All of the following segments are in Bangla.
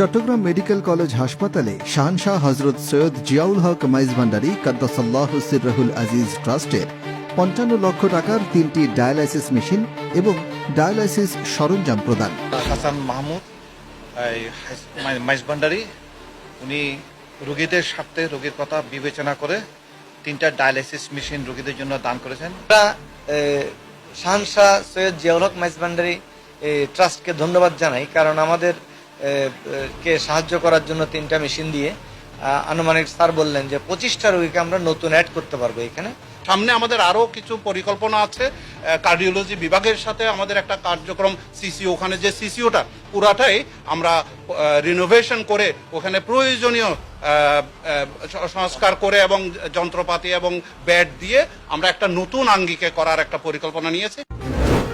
চট্টগ্রাম মেডিকেল কলেজ হাসপাতালে শাহনশাহ হজরত সৈয়দ জিয়াউল হক মাইজ ভান্ডারী কাদ্দাসাল্লাহ সিররাহুল আজিজ ট্রাস্টের পঞ্চান্ন লক্ষ টাকার তিনটি ডায়ালাইসিস মেশিন এবং ডায়ালাইসিস সরঞ্জাম প্রদান। হাসান মাহমুদ এই মাইজ ভান্ডারি উনি রোগীদের স্বার্থে রোগীর কথা বিবেচনা করে তিনটা ডায়ালাইসিস মেশিন রোগীদের জন্য দান করেছেন। শাহনশাহ সৈয়দ জিয়াউল হক মাইজ ভান্ডারি ট্রাস্টকে ধন্যবাদ জানাই কারণ আমাদের কে সাহায্য করার জন্য তিনটা মেশিন দিয়ে আনুমানিক স্যার বললেন যে পঁচিশটা রোগীকে আমরা নতুন অ্যাড করতে পারব এখানে। সামনে আমাদের আরও কিছু পরিকল্পনা আছে। কার্ডিওলজি বিভাগের সাথে আমাদের একটা কার্যক্রম সিসিও ওখানে যে সিসিওটা পুরাটাই আমরা রিনোভেশন করে ওখানে প্রয়োজনীয় সংস্কার করে এবং যন্ত্রপাতি এবং বেড দিয়ে আমরা একটা নতুন আঙ্গিকে করার একটা পরিকল্পনা নিয়েছি।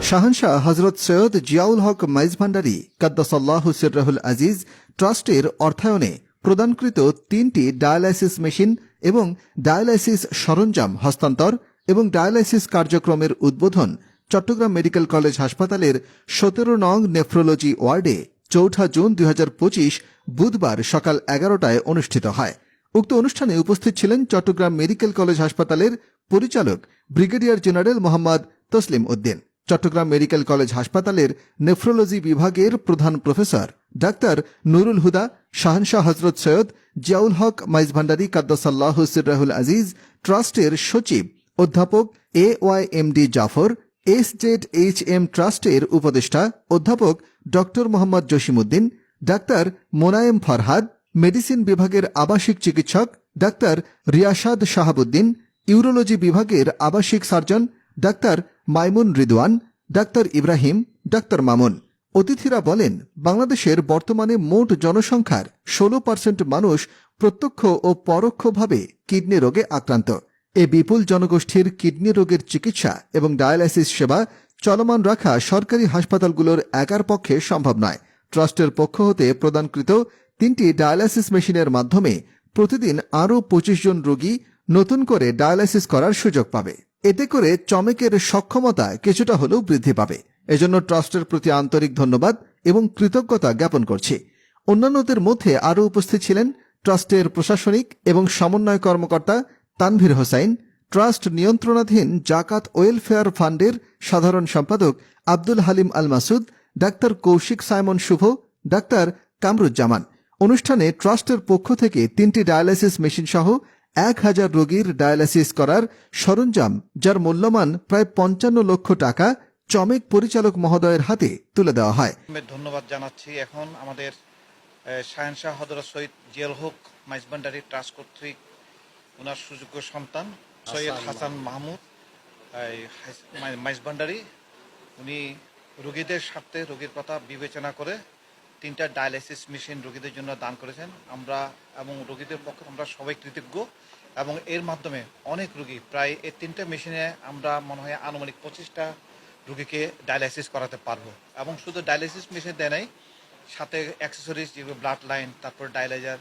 শাহনশাহ হজরত সৈয়দ জিয়াউল হক মাইজ ভান্ডারী কাদ্দাসাল্লাহ সিররাহুল আজিজ ট্রাস্টের অর্থায়নে প্রদানকৃত তিনটি ডায়ালাইসিস মেশিন এবং ডায়ালাইসিস সরঞ্জাম হস্তান্তর এবং ডায়ালাইসিস কার্যক্রমের উদ্বোধন চট্টগ্রাম মেডিকেল কলেজ হাসপাতালের সতেরো নং নেফ্রোলজি ওয়ার্ডে চৌঠা জুন দু হাজার পঁচিশ বুধবার সকাল এগারোটায় অনুষ্ঠিত হয়। উক্ত অনুষ্ঠানে উপস্থিত ছিলেন চট্টগ্রাম মেডিকেল কলেজ হাসপাতালের পরিচালক brigadier general Mohammad Taslim Uddin. Chittagong medical college হাসপাতালের নেফ্রোলজি বিভাগের প্রধান প্রফেসর ডাক্তার নুরুল হুদা, শাহনশাহ হজরত সৈয়দ জিয়াউল হক মাইজ ভান্ডারী কাদ্দাসাল্লাহ সিররাহুল আজিজ ট্রাস্টের সচিব অধ্যাপক A Y M D Zafar, S Z H M ট্রাস্টের উপদেষ্টা অধ্যাপক doctor Mohammad Jasimuddin doctor Monayem Farhad, medicine বিভাগের আবাসিক চিকিৎসক ডাক্তার রিয়াসাদ শাহাবুদ্দিন, ইউরোলজি বিভাগের আবাসিক surgeon doctor Maimun Ridwan, doctor Ibrahim, doctor Mamun. অতিথিরা বলেন, বাংলাদেশের বর্তমানে মোট জনসংখ্যার ষোলো পার্সেন্ট মানুষ প্রত্যক্ষ ও পরোক্ষভাবে কিডনি রোগে আক্রান্ত। এ বিপুল জনগোষ্ঠীর কিডনি রোগের চিকিৎসা এবং ডায়ালাইসিস সেবা চলমান রাখা সরকারি হাসপাতালগুলোর একার পক্ষে সম্ভব নয়। ট্রাস্টের পক্ষ হতে প্রদানকৃত তিনটি ডায়ালাইসিস মেশিনের মাধ্যমে প্রতিদিন আরও পঁচিশ জন রোগী নতুন করে ডায়ালাইসিস করার সুযোগ পাবে। এতে করে চমেকের সক্ষমতা কিছুটা হলেও বৃদ্ধি পাবে। এজন্য ট্রাস্টের প্রতি আন্তরিক ধন্যবাদ এবং কৃতজ্ঞতা জ্ঞাপন করছি। অন্যান্যদের মধ্যে আরও উপস্থিত ছিলেন ট্রাস্টের প্রশাসনিক এবং সমন্বয় কর্মকর্তা তানভীর হোসাইন, ট্রাস্ট নিয়ন্ত্রণাধীন জাকাত ওয়েলফেয়ার ফান্ডের সাধারণ সম্পাদক Abdul Halim Al Masud doctor Koushik Simon Shuvo, doctor Kamruzzaman. অনুষ্ঠানে ট্রাস্টের পক্ষ থেকে তিনটি ডায়ালাইসিস মেশিন সহ এক হাজার রোগীর ডায়ালাইসিস করার সরঞ্জাম যার মূল্যমান প্রায় পঞ্চান্ন লক্ষ টাকা চমেক পরিচালক মহোদয়ের হাতে তুলে দেওয়া হয়। আমি ধন্যবাদ জানাচ্ছি। এখন আমাদের শাহেনশাহ হজরত সৈয়দ জিয়াল হোক মাইজ ভান্ডারি ট্রাস্ট কর্তৃক ওনার সুযোগ্য সন্তান সৈয়দ হাসান মাহমুদ এই হাইস- মাই- মাইজ ভান্ডারি উনি রোগীদের স্বার্থে রোগীর কথা বিবেচনা করে তিনটা ডায়ালাইসিস মেশিন রোগীদের জন্য দান করেছেন। আমরা এবং রোগীদের পক্ষে আমরা সবাই কৃতজ্ঞ এবং এর মাধ্যমে অনেক রুগী প্রায় এই তিনটা মেশিনে আমরা মনে হয় আনুমানিক পঁচিশটা রুগীকে ডায়ালাইসিস করাতে পারব এবং শুধু ডায়ালাইসিস মেশিন দেয় নাই সাথে অ্যাক্সেসরিজ যেগুলো ব্লাড লাইন তারপর ডায়ালাইজার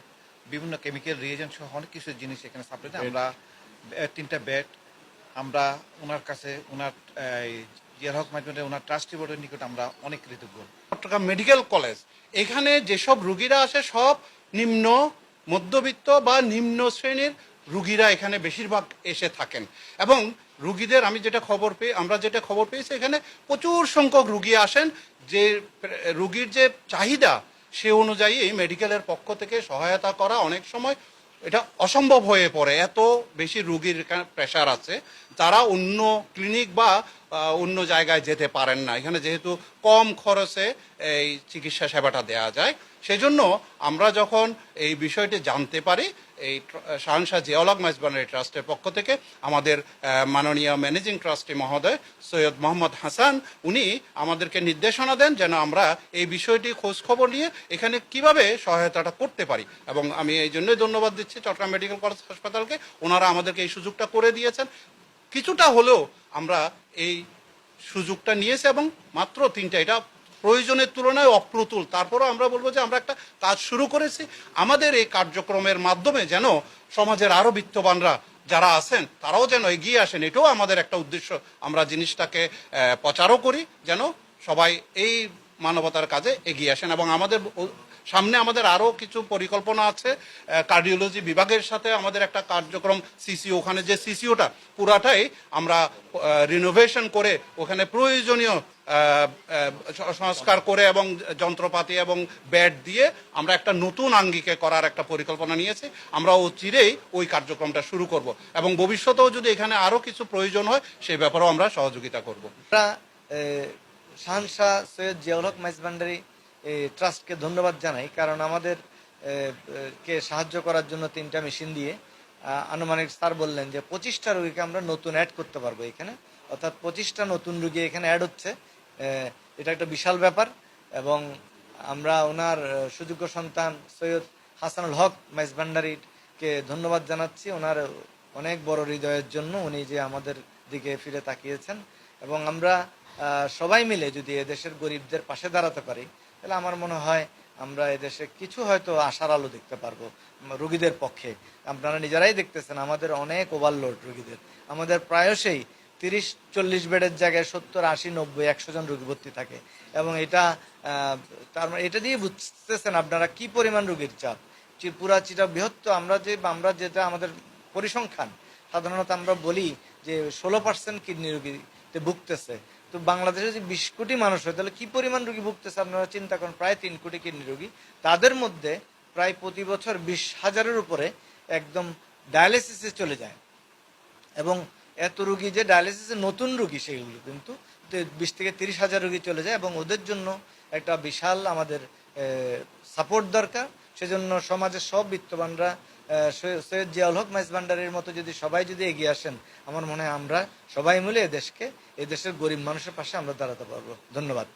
বিভিন্ন কেমিক্যাল রিয়েজেন্ট সহ অনেক কিছু জিনিস এখানে সাপ্লাই দেয়। আমরা তিনটা বেড আমরা ওনার কাছে ওনার জিয়ার হক মাধ্যমে ওনার ট্রাস্টি বোর্ডের নিকট আমরা অনেক কৃতজ্ঞ। Chittagong medical college. এখানে যেসব রুগীরা আসে, সব নিম্ন মধ্যবিত্ত বা নিম্ন শ্রেণির রুগীরা এখানে বেশিরভাগ এসে থাকেন। এবং রুগীদের আমি যেটা খবর পেয়ে, আমরা যেটা খবর পেয়েছি, এখানে প্রচুর সংখ্যক রুগী আসেন। যে, রুগীর যে চাহিদা, সে অনুযায়ী এই মেডিকেলের পক্ষ থেকে সহায়তা করা অনেক সময় এটা অসম্ভব হয়ে পড়ে। এত বেশি রুগীর প্রেশার আছে। তারা অন্য ক্লিনিক বা অন্য জায়গায় যেতে পারেন না। এখানে যেহেতু কম খরচে এই চিকিৎসা সেবাটা দেওয়া যায়। সেজন্য আমরা যখন এই বিষয়টি জানতে পারি এই শাহনশাহ জিয়াউলক মাইজবানের ট্রাস্টের পক্ষ থেকে আমাদের মাননীয় ম্যানেজিং ট্রাস্টি মহোদয় সৈয়দ মোহাম্মদ হাসান, উনি আমাদেরকে নির্দেশনা দেন যেন আমরা এই বিষয়টি খোঁজ খবর নিয়ে এখানে কীভাবে সহায়তাটা করতে পারি। এবং আমি এই জন্যই ধন্যবাদ দিচ্ছি চট্টগ্রাম মেডিকেল কলেজ হাসপাতালকে। ওনারা আমাদেরকে এই সুযোগটা করে দিয়েছেন। কিছুটা হলেও আমরা এই সুযোগটা নিয়েছি এবং মাত্র তিনটা, এটা প্রয়োজনের তুলনায় অপ্রতুল। তারপরও আমরা বলব যে আমরা একটা কাজ শুরু করেছি। আমাদের এই কার্যক্রমের মাধ্যমে যেন সমাজের আরও বিত্তবানরা যারা আছেন, তারাও যেন এগিয়ে আসেন। এটাও আমাদের একটা উদ্দেশ্য। আমরা জিনিসটাকে প্রচারও করি যেন সবাই এই মানবতার কাজে এগিয়ে আসেন এবং আমাদের সামনে আমাদের আরও কিছু পরিকল্পনা আছে। কার্ডিওলজি বিভাগের সাথে আমাদের একটা কার্যক্রম সিসিও ওখানে যে সিসিওটা পুরাটাই আমরা রিনোভেশন করে ওখানে প্রয়োজনীয় সংস্কার করে এবং যন্ত্রপাতি এবং ব্যাড দিয়ে আমরা একটা নতুন আঙ্গিকে করার একটা পরিকল্পনা নিয়েছি। আমরা ও চিরেই ওই কার্যক্রমটা শুরু করব এবং ভবিষ্যতেও যদি এখানে আরও কিছু প্রয়োজন হয় সেই ব্যাপারেও আমরা সহযোগিতা করব। শাহনশাহ সৈয়দ জিয়াউল হক মাইজবান্ডারি ট্রাস্টকে ধন্যবাদ জানাই, কারণ আমাদের কে সাহায্য করার জন্য তিনটা মেশিন দিয়ে আনুমানিক স্যার বললেন যে পঁচিশটা রুগীকে আমরা নতুন অ্যাড করতে পারব এখানে। অর্থাৎ পঁচিশটা নতুন রুগী এখানে অ্যাড হচ্ছে। এটা একটা বিশাল ব্যাপার এবং আমরা ওনার সুযোগ্য সন্তান সৈয়দ হাসানুল হক মাইজবান্ডারিকে ধন্যবাদ জানাচ্ছি। ওনার অনেক বড় হৃদয়ের জন্য উনি যে আমাদের দিকে ফিরে তাকিয়েছেন এবং আমরা সবাই মিলে যদি এদেশের গরিবদের পাশে দাঁড়াতে পারি তাহলে আমার মনে হয় আমরা এদেশে কিছু হয়তো আশার আলো দেখতে পারব রুগীদের পক্ষে। আপনারা নিজেরাই দেখতেছেন, আমাদের অনেক ওভারলোড রুগীদের। আমাদের প্রায়শই তিরিশ, চল্লিশ বেডের জায়গায় সত্তর, আশি, নব্বই, একশো জন রুগী ভর্তি থাকে। এবং এটা তার মানে এটা দিয়ে বুঝতেছেন আপনারা কি পরিমাণ রুগীর চাপ। পুরা চিটা বৃহত্তর আমরা যে, আমরা যেটা আমাদের পরিসংখ্যান, সাধারণত আমরা বলি যে ষোলো পার্সেন্ট কিডনি রুগীতে ভুগতেছে। তো বাংলাদেশে যদি বিশ কোটি মানুষ হয়, তাহলে কি পরিমাণ রোগী ভুগতেছে আপনারা চিন্তা করেন? প্রায় তিন কোটি কিডনি রোগী। তাদের মধ্যে প্রায় প্রতি বছর বিশ হাজারের উপরে একদম ডায়ালিসিসে চলে যায়। এবং এত রুগী যে ডায়ালিসিসে নতুন রুগী সেগুলো কিন্তু বিশ থেকে তিরিশ হাজার রুগী চলে যায় এবং ওদের জন্য একটা বিশাল আমাদের সাপোর্ট দরকার। সেজন্য সমাজের সব বিত্তবানরা সৈয়দ জিয়াউল হক মাইজ ভান্ডারের মতো যদি সবাই যদি এগিয়ে আসেন, আমার মনে হয় আমরা সবাই মিলে এদেশকে, এদেশের গরিব মানুষের পাশে আমরা দাঁড়াতে পারব। ধন্যবাদ।